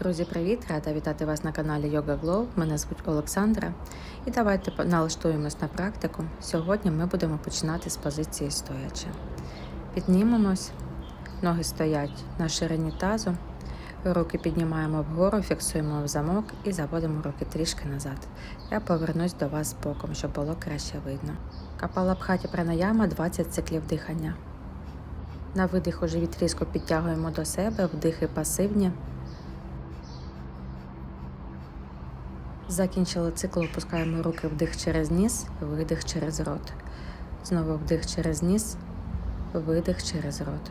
Друзі, привіт! Рада вітати вас на каналі Yoga Glow. Мене звуть Олександра. І давайте налаштуємось на практику. Сьогодні ми будемо починати з позиції стоячи. Піднімемось, ноги стоять на ширині тазу, руки піднімаємо вгору, фіксуємо в замок і заводимо руки трішки назад. Я повернусь до вас боком, щоб було краще видно. Капалабхаті пранаяма 20 циклів дихання. На видиху живіт різко підтягуємо до себе, вдихи пасивні. Закінчили цикл, опускаємо руки вдих через ніс, видих через рот. Знову вдих через ніс, видих через рот.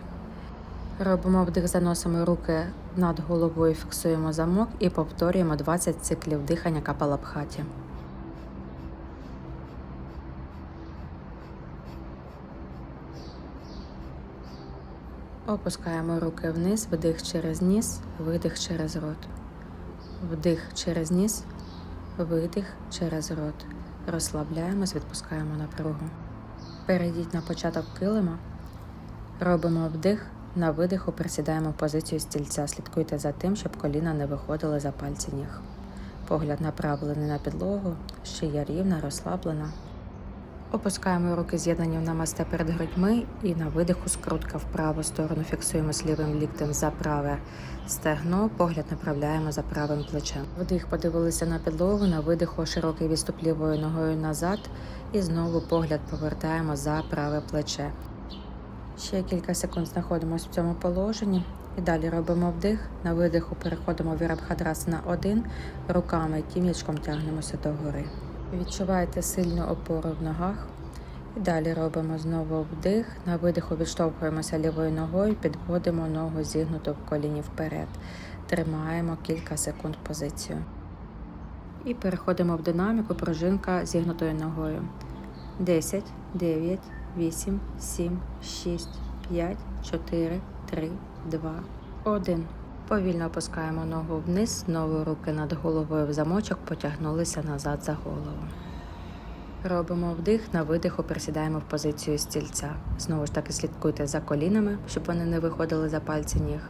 Робимо вдих, заносимо руки над головою, фіксуємо замок і повторюємо 20 циклів дихання капалабхаті. Опускаємо руки вниз, вдих через ніс, видих через рот. Вдих через ніс, видих через рот. Розслабляємось, відпускаємо напругу. Перейдіть на початок килима. Робимо вдих. На видиху присідаємо в позицію стільця. Слідкуйте за тим, щоб коліна не виходили за пальці ніг. Погляд направлений на підлогу, шия рівна, розслаблена. Опускаємо руки з'єднані в намасте перед грудьми і на видиху скрутка в праву сторону фіксуємо лівим ліктем за праве стегно, погляд направляємо за правим плечем. Вдих подивилися на підлогу, на видиху широкий відступ лівою ногою назад і знову погляд повертаємо за праве плече. Ще кілька секунд знаходимося в цьому положенні. І далі робимо вдих. На видиху переходимо в Вірабхадрасана 1, руками тім'ячком тягнемося догори. Відчуваєте сильну опору в ногах. І далі робимо знову вдих. На видиху відштовхуємося лівою ногою, підводимо ногу зігнуту в коліні вперед. Тримаємо кілька секунд позицію. І переходимо в динаміку пружинка зігнутою ногою. 10, 9, 8, 7, 6, 5, 4, 3, 2, 1. Повільно опускаємо ногу вниз, знову руки над головою в замочок, потягнулися назад за голову. Робимо вдих, на видиху присідаємо в позицію стільця. Знову ж таки слідкуйте за колінами, щоб вони не виходили за пальці ніг.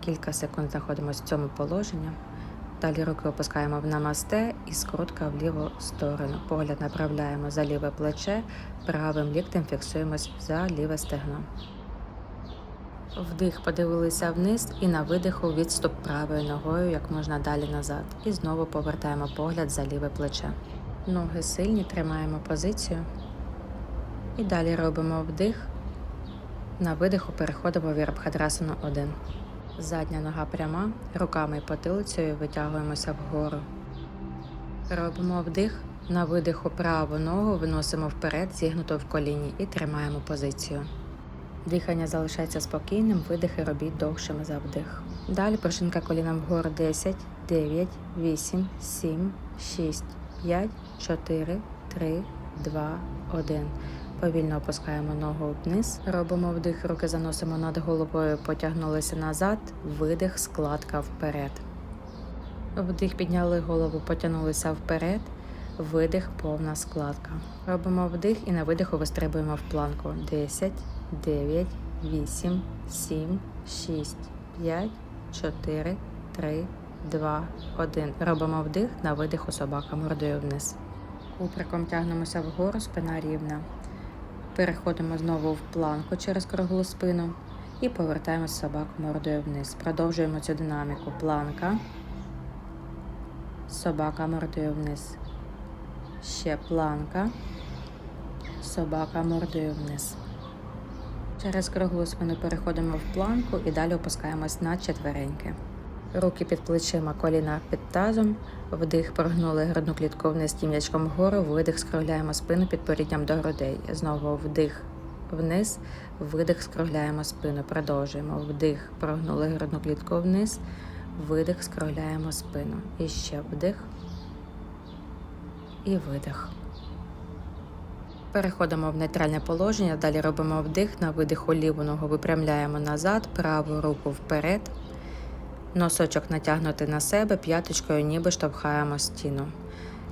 Кілька секунд знаходимося в цьому положенні. Далі руки опускаємо в намасте і скрутка в ліву сторону. Погляд направляємо за ліве плече, правим ліктем фіксуємось за ліве стегно. Вдих подивилися вниз і на видиху відступ правою ногою як можна далі назад. І знову повертаємо погляд за ліве плече. Ноги сильні, тримаємо позицію. І далі робимо вдих. На видиху переходимо в Вірабхадрасану 1. Задня нога пряма, руками і потилицею витягуємося вгору. Робимо вдих. На видиху праву ногу виносимо вперед, зігнуто в коліні і тримаємо позицію. Дихання залишається спокійним, видихи робіть довшими за вдих. Далі пружинка коліном вгору 10, 9, 8, 7, 6, 5, 4, 3, 2, 1. Повільно опускаємо ногу вниз. Робимо вдих, руки заносимо над головою, потягнулися назад, видих, складка вперед. Вдих, підняли голову, потягнулися вперед. Видих, повна складка. Робимо вдих і на видиху вистрибуємо в планку. 10, 9, 8, 7, 6, 5, 4, 3, 2, 1. Робимо вдих, на видиху собака мордою вниз. Куприком тягнемося вгору, спина рівна. Переходимо знову в планку через круглу спину і повертаємось собаку мордою вниз. Продовжуємо цю динаміку. Планка, собака мордою вниз. Ще планка, собака мордою вниз. Через круглу спину переходимо в планку і далі опускаємось на четвереньки. Руки під плечима, коліна під тазом. Вдих, прогнули грудну клітку вниз тім'ячком вгору, видих, скругляємо спину під порідням до грудей. Знову вдих вниз, видих, скругляємо спину. Продовжуємо. Вдих, прогнули грудну клітку вниз, видих, скругляємо спину. І ще вдих і видих. Переходимо в нейтральне положення, далі робимо вдих, на видиху ліву ногу випрямляємо назад, праву руку вперед, носочок натягнути на себе, п'яточкою ніби штовхаємо стіну.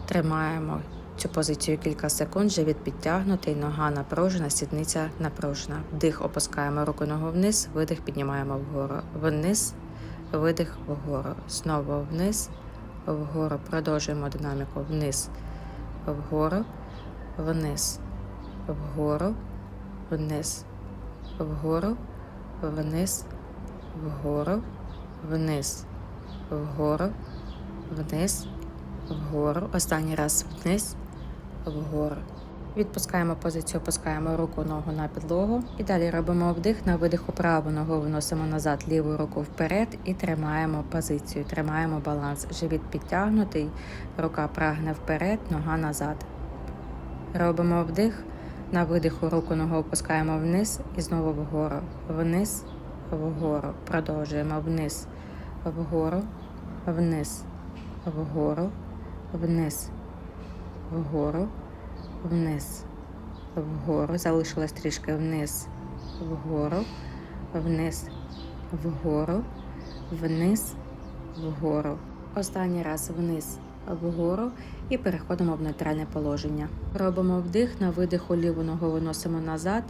Тримаємо цю позицію кілька секунд, живіт підтягнутий, нога напружена, сідниця напружена. Вдих, опускаємо руку ногу вниз, видих, піднімаємо вгору. Вниз, видих вгору. Знову вниз, вгору. Продовжуємо динаміку вниз, вгору, вниз, вгору, вниз, вгору, вниз, вгору, вниз, вгору, вниз, вгору. Останній раз вниз, вгору. Відпускаємо позицію, опускаємо руку ногу на підлогу. І далі робимо вдих на видиху праву ногу виносимо назад, ліву руку вперед і тримаємо позицію, тримаємо баланс. Живіт підтягнутий, рука прагне вперед, нога назад. Робимо вдих. На видиху руку ногу опускаємо вниз і знову вгору. Вниз, вгору. Продовжуємо. Вниз, вгору, вниз, вгору, вниз, вгору. Вниз, вгору, залишилось трішки. Вниз, вгору, вниз, вгору, вниз, вгору. Останній раз вниз, вгору і переходимо в нейтральне положення. Робимо вдих, на видиху ліву ногу виносимо назад,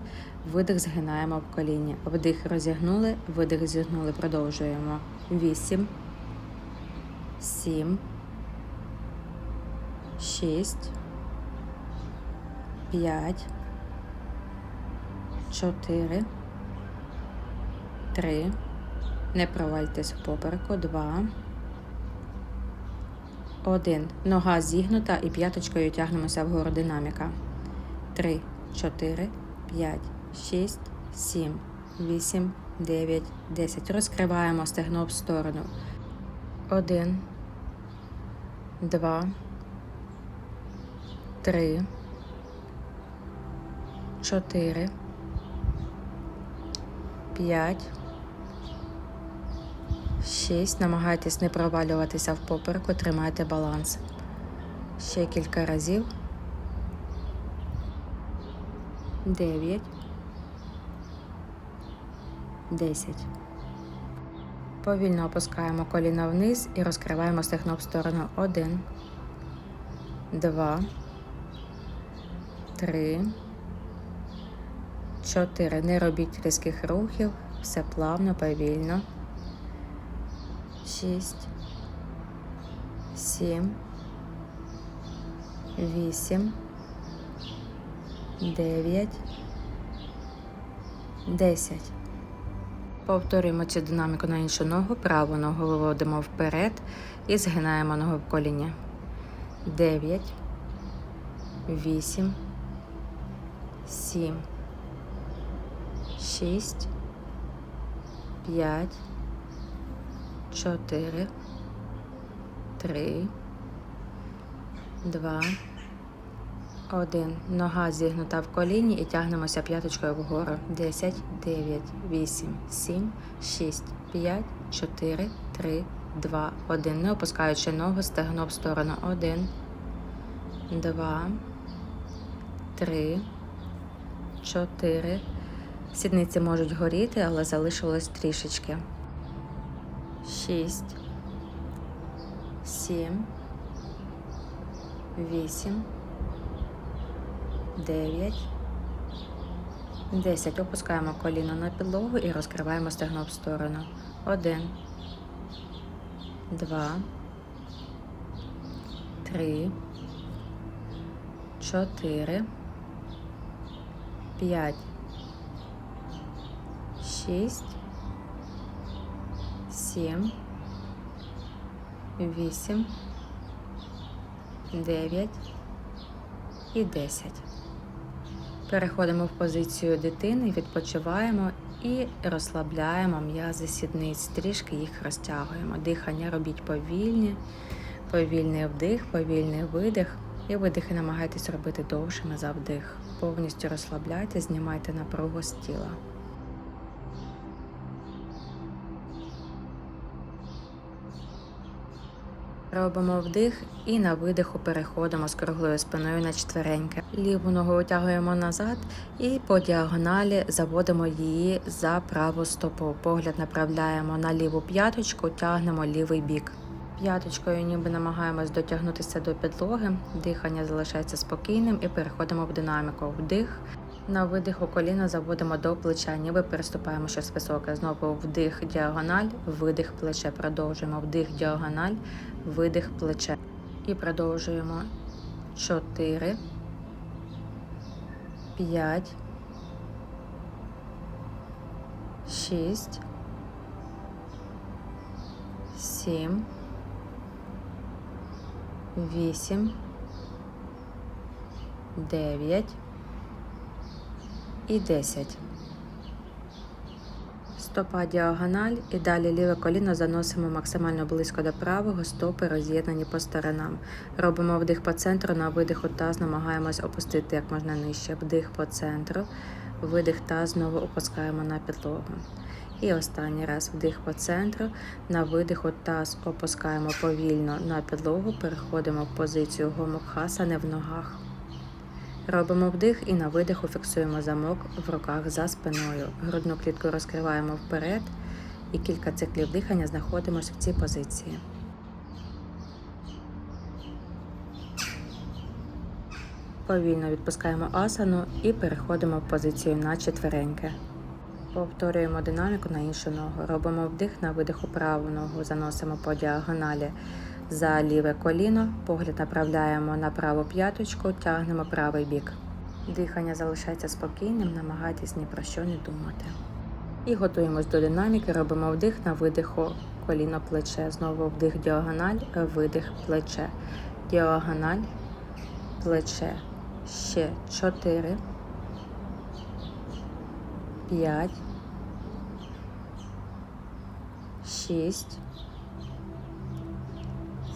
видих згинаємо в коліні. Вдих розігнули, видих зігнули, продовжуємо. Вісім, сім, шість. П'ять, чотири, три. Не провальтесь в попереку. Два. Один. Нога зігнута і п'яточкою тягнемося вгору динаміка. Три, чотири, п'ять, шість, сім, вісім, дев'ять, десять. Розкриваємо стегно в сторону. Один. Два. Три чотири, п'ять, шість. Намагайтесь не провалюватися в попереку, тримайте баланс. Ще кілька разів. Дев'ять. Десять. Повільно опускаємо коліна вниз і розкриваємо стегно в сторону. Один, два, три. Чотири. Не робіть різких рухів. Все плавно, повільно. Шість. Сім. Вісім. Дев'ять. Десять. Повторюємо цю динаміку на іншу ногу. Праву ногу виводимо вперед і згинаємо ногу в коліні. Дев'ять. Вісім. Сім шість, п'ять, чотири, три, два, один. Нога зігнута в коліні і тягнемося п'яточкою вгору. Десять, дев'ять, вісім, сім, шість, п'ять, чотири, три, два, один. Не опускаючи ногу, стегно в сторону. Один, два, три, чотири. Сідниці можуть горіти, але залишилось трішечки. Шість, сім, вісім, дев'ять, десять. Опускаємо коліно на підлогу і розкриваємо стегно в сторону. Один, два, три, чотири, п'ять шість, сім, вісім, дев'ять і десять. Переходимо в позицію дитини, відпочиваємо і розслабляємо м'язи сідниць, трішки їх розтягуємо. Дихання робіть повільні, повільний вдих, повільний видих. І видихи намагайтесь робити довшими за вдих. Повністю розслабляйте, знімайте напругу з тіла. Робимо вдих і на видиху переходимо з круглою спиною на четвереньке. Ліву ногу витягуємо назад і по діагоналі заводимо її за праву стопу. Погляд направляємо на ліву п'яточку, тягнемо лівий бік. П'яточкою ніби намагаємось дотягнутися до підлоги, дихання залишається спокійним і переходимо в динаміку. Вдих, На видиху коліно заводимо до плеча, ніби переступаємо щось високе. Знову вдих діагональ, видих плече. Продовжуємо вдих діагональ, видих плече. І продовжуємо 4, 5, 6, 7, 8, 9 і 10. Стопа діагональ і далі ліве коліно заносимо максимально близько до правого, стопи роз'єднані по сторонам. Робимо вдих по центру, на видиху таз намагаємось опустити як можна нижче. Вдих по центру, видих таз знову опускаємо на підлогу. І останній раз вдих по центру, на видиху таз опускаємо повільно на підлогу, переходимо в позицію гомокхасани в ногах. Робимо вдих і на видиху фіксуємо замок в руках за спиною. Грудну клітку розкриваємо вперед і кілька циклів дихання знаходимося в цій позиції. Повільно відпускаємо асану і переходимо в позицію на четвереньки. Повторюємо динаміку на іншу ногу. Робимо вдих на видиху праву ногу, заносимо по діагоналі за ліве коліно, погляд направляємо на праву п'яточку, тягнемо правий бік. Дихання залишається спокійним, намагайтесь ні про що не думати. І готуємось до динаміки, робимо вдих на видиху коліно плече. Знову вдих діагональ, видих плече. Діагональ, плече. Ще 4, 5, 6,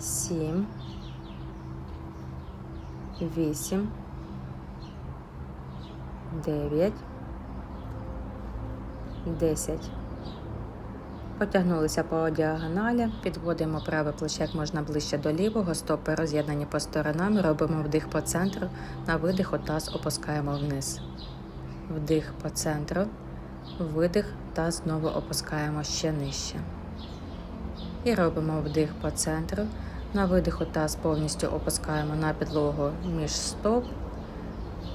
сім, вісім, дев'ять, десять. Потягнулися по діагоналі, підводимо праве плече як можна ближче до лівого, стопи роз'єднані по сторонам, робимо вдих по центру, на видиху таз опускаємо вниз. Вдих по центру, видих та знову опускаємо ще нижче. І робимо вдих по центру. На видиху таз повністю опускаємо на підлогу між стоп,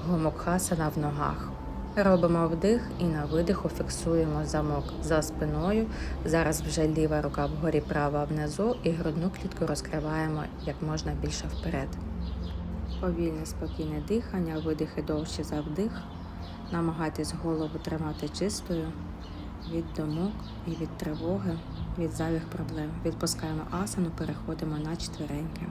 гомокхасана в ногах. Робимо вдих і на видиху фіксуємо замок за спиною. Зараз вже ліва рука вгорі, права внизу і грудну клітку розкриваємо як можна більше вперед. Повільне спокійне дихання, видихи довші за вдих. Намагайтесь голову тримати чистою від думок і від тривоги, від зайвих проблем. Відпускаємо асану, переходимо на четвереньки.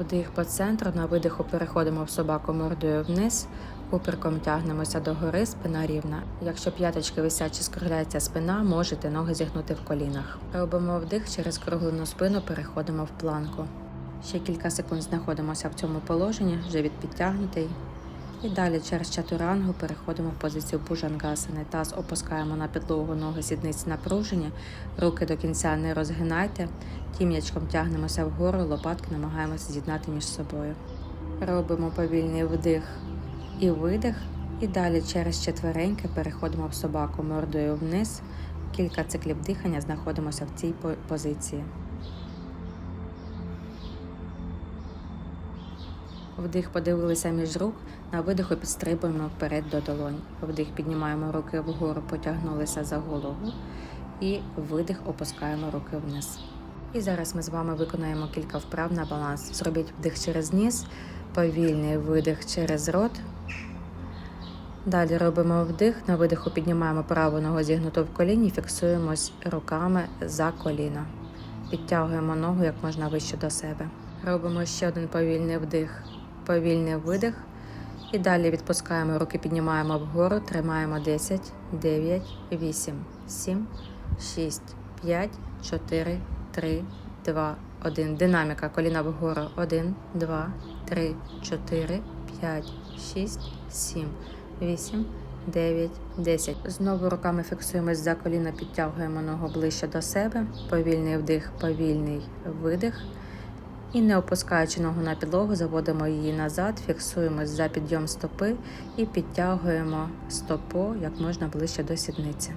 Вдих по центру, на видиху переходимо в собаку мордою вниз, куперком тягнемося догори, спина рівна. Якщо п'яточки висять чи скругляється спина, можете ноги зігнути в колінах. Робимо вдих через круглену спину, переходимо в планку. Ще кілька секунд знаходимося в цьому положенні, живіт підтягнутий. І далі через чатурангу переходимо в позицію бужангасани. Таз опускаємо на підлогу, ноги сідниці напружені, руки до кінця не розгинайте. Тім'ячком тягнемося вгору, лопатки намагаємося з'єднати між собою. Робимо повільний вдих і видих. І далі через четвереньки переходимо в собаку мордою вниз. Кілька циклів дихання знаходимося в цій позиції. Вдих подивилися між рук, на видиху підстрибуємо вперед до долонь. Вдих піднімаємо руки вгору, потягнулися за голову. І видих опускаємо руки вниз. І зараз ми з вами виконаємо кілька вправ на баланс. Зробіть вдих через ніс, повільний видих через рот. Далі робимо вдих, на видиху піднімаємо праву ногу зігнуту в коліні, фіксуємось руками за коліно. Підтягуємо ногу як можна вище до себе. Робимо ще один повільний вдих, повільний видих. І далі відпускаємо руки, піднімаємо вгору, тримаємо 10, 9, 8, 7, 6, 5, 4, 3, 2, 1. Динаміка. Коліна вгору. 1, 2, 3, 4, 5, 6, 7, 8, 9, 10. Знову руками фіксуємось за коліна, підтягуємо ногу ближче до себе. Повільний вдих, повільний видих. І не опускаючи ногу на підлогу, заводимо її назад, фіксуємось за підйом стопи і підтягуємо стопу як можна ближче до сідниці.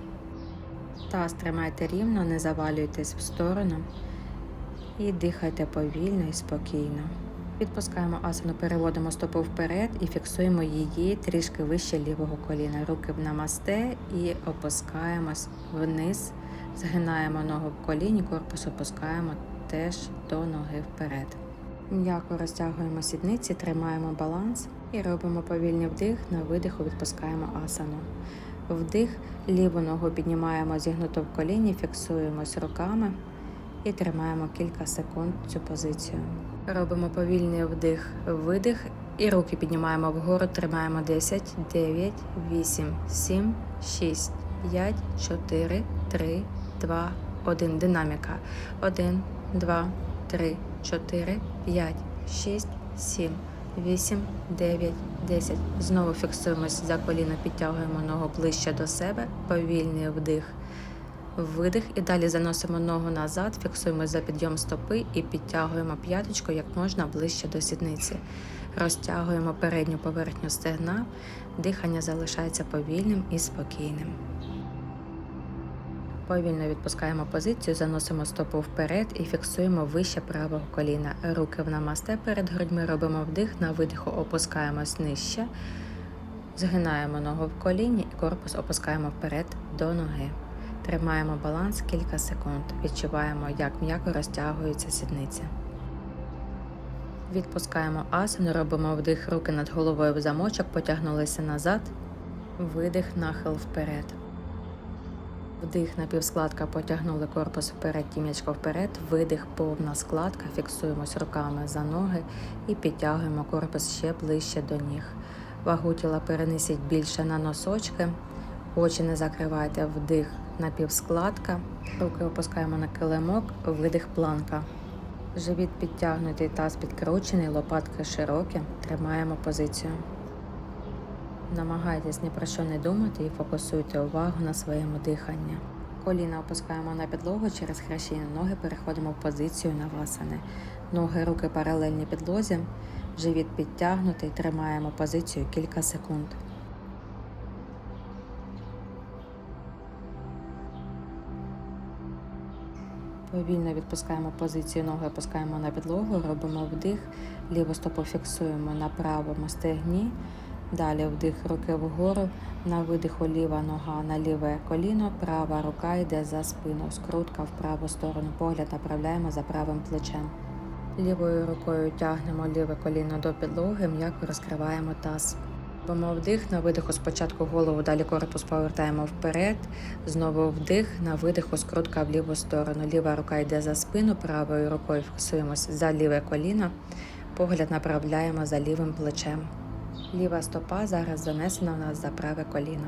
Таз тримайте рівно, не завалюйтесь в сторону і дихайте повільно і спокійно. Відпускаємо асану, переводимо стопу вперед і фіксуємо її трішки вище лівого коліна. Руки в намасте і опускаємось вниз, згинаємо ногу в коліні, корпус опускаємо теж до ноги вперед. М'яко розтягуємо сідниці, тримаємо баланс і робимо повільний вдих, на видиху відпускаємо асану. Вдих, ліву ногу піднімаємо зігнуто в коліні, фіксуємось руками і тримаємо кілька секунд цю позицію. Робимо повільний вдих, видих і руки піднімаємо вгору, тримаємо 10, 9, 8, 7, 6, 5, 4, 3, 2, 1. Динаміка. 1, 2, 3, 4, 5, 6, 7, 8, 9, 10. Знову фіксуємось за коліно, підтягуємо ногу ближче до себе, повільний вдих, видих. І далі заносимо ногу назад, фіксуємо за підйом стопи і підтягуємо п'яточку як можна ближче до сідниці. Розтягуємо передню поверхню стегна, дихання залишається повільним і спокійним. Повільно відпускаємо позицію, заносимо стопу вперед і фіксуємо вище правого коліна. Руки в намасте перед грудьми робимо вдих, на видиху опускаємось нижче, згинаємо ногу в коліні і корпус опускаємо вперед до ноги. Тримаємо баланс кілька секунд. Відчуваємо, як м'яко розтягується сідниця. Відпускаємо асану, робимо вдих руки над головою в замочок, потягнулися назад, видих, нахил вперед. Вдих, напівскладка, потягнули корпус вперед, тім'ячко вперед, видих, повна складка, фіксуємось руками за ноги і підтягуємо корпус ще ближче до ніг. Вагу тіла перенесіть більше на носочки, очі не закривайте, вдих, напівскладка, руки опускаємо на килимок, видих планка. Живіт підтягнутий, таз підкручений, лопатки широкі, тримаємо позицію. Намагайтесь ні про що не думати і фокусуйте увагу на своєму диханні. Коліна опускаємо на підлогу через хрещення ноги, переходимо в позицію навасани. Ноги, руки паралельні підлозі, живіт підтягнутий, тримаємо позицію кілька секунд. Повільно відпускаємо позицію ноги, опускаємо на підлогу, робимо вдих, ліву стопу фіксуємо на правому стегні. Далі вдих руки вгору, на видиху ліва нога на ліве коліно, права рука йде за спину, скрутка в праву сторону, погляд направляємо за правим плечем. Лівою рукою тягнемо ліве коліно до підлоги, м'яко розкриваємо таз. Робимо вдих, на видиху спочатку голову, далі корпус повертаємо вперед. Знову вдих, на видиху скрутка в ліву сторону. Ліва рука йде за спину, правою рукою фіксуємося за ліве коліно, погляд направляємо за лівим плечем. Ліва стопа зараз занесена у нас за праве коліно.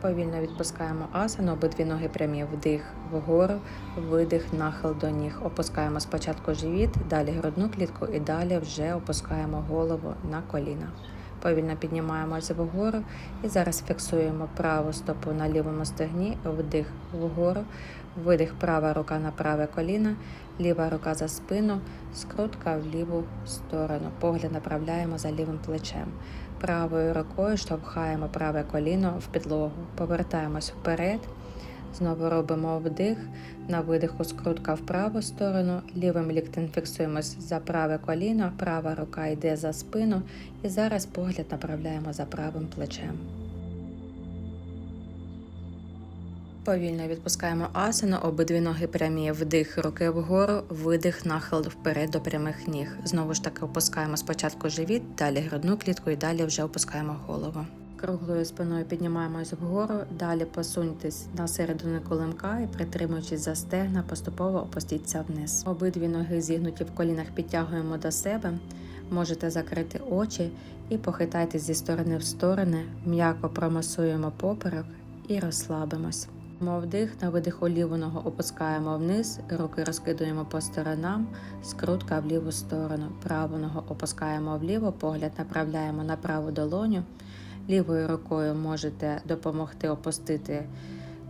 Повільно відпускаємо асану, обидві ноги прямі вдих вгору, видих, нахил до ніг. Опускаємо спочатку живіт, далі грудну клітку і далі вже опускаємо голову на коліна. Повільно піднімаємося вгору і зараз фіксуємо праву стопу на лівому стегні, вдих вгору, видих, права рука на праве коліно, ліва рука за спину, скрутка в ліву сторону. Погляд направляємо за лівим плечем. Правою рукою штовхаємо праве коліно в підлогу, повертаємось вперед. Знову робимо вдих, на видиху скрутка в праву сторону, лівим ліктем фіксуємось за праве коліно, права рука йде за спину і зараз погляд направляємо за правим плечем. Повільно відпускаємо асану, обидві ноги прямі, вдих, руки вгору, видих, нахил вперед до прямих ніг. Знову ж таки опускаємо спочатку живіт, далі грудну клітку і далі вже опускаємо голову. Круглою спиною піднімаємось вгору, далі посуньтесь на середину килимка і притримуючись за стегна, поступово опустіться вниз. Обидві ноги зігнуті в колінах підтягуємо до себе. Можете закрити очі і похитайтесь зі сторони в сторони, м'яко промасуємо поперек і розслабимось. Вдих на видиху лівоного опускаємо вниз, руки розкидуємо по сторонам, скрутка в ліву сторону. Праву ногу опускаємо вліво, погляд направляємо на праву долоню. Лівою рукою можете допомогти опустити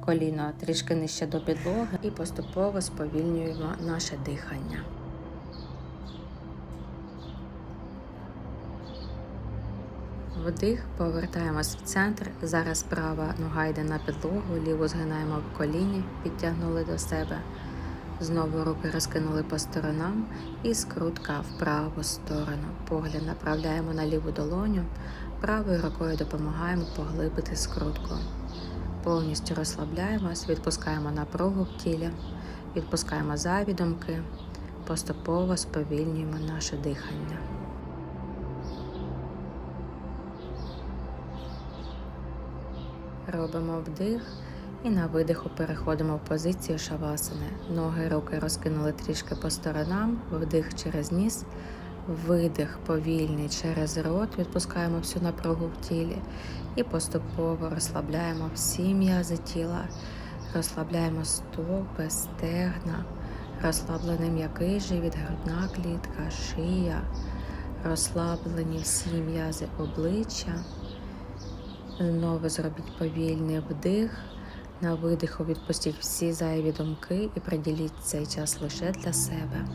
коліно трішки нижче до підлоги і поступово сповільнюємо наше дихання. Вдих, повертаємось в центр. Зараз права нога йде на підлогу, ліву згинаємо в коліні, підтягнули до себе. Знову руки розкинули по сторонам і скрутка в праву сторону. Погляд направляємо на ліву долоню, правою рукою допомагаємо поглибити скрутку. Повністю розслабляємось, відпускаємо напругу в тілі, відпускаємо зайві думки, поступово сповільнюємо наше дихання. Робимо вдих і на видиху переходимо в позицію шавасани. Ноги, руки розкинули трішки по сторонам, вдих через ніс, видих повільний через рот, відпускаємо всю напругу в тілі і поступово розслабляємо всі м'язи тіла, розслабляємо стопи, стегна, розслаблений м'який живіт, грудна клітка, шия, розслаблені всі м'язи обличчя. Знову зробіть повільний вдих. На видиху відпустіть всі зайві думки і приділіть цей час лише для себе.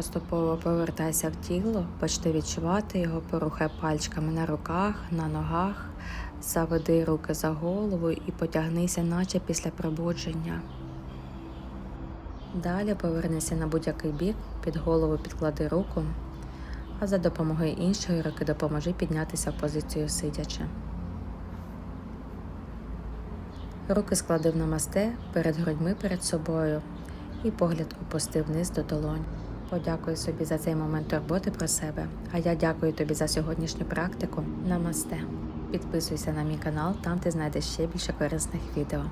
Поступово повертайся в тіло, почни відчувати його, порухай пальчиками на руках, на ногах, заведи руки за голову і потягнися, наче після пробудження. Далі повернися на будь-який бік, під голову підклади руку, а за допомогою іншої руки допоможи піднятися в позицію сидячи. Руки склади в намасте перед грудьми перед собою і погляд опусти вниз до долонь. Подякуй собі за цей момент турботи про себе. А я дякую тобі за сьогоднішню практику. Намасте. Підписуйся на мій канал, там ти знайдеш ще більше корисних відео.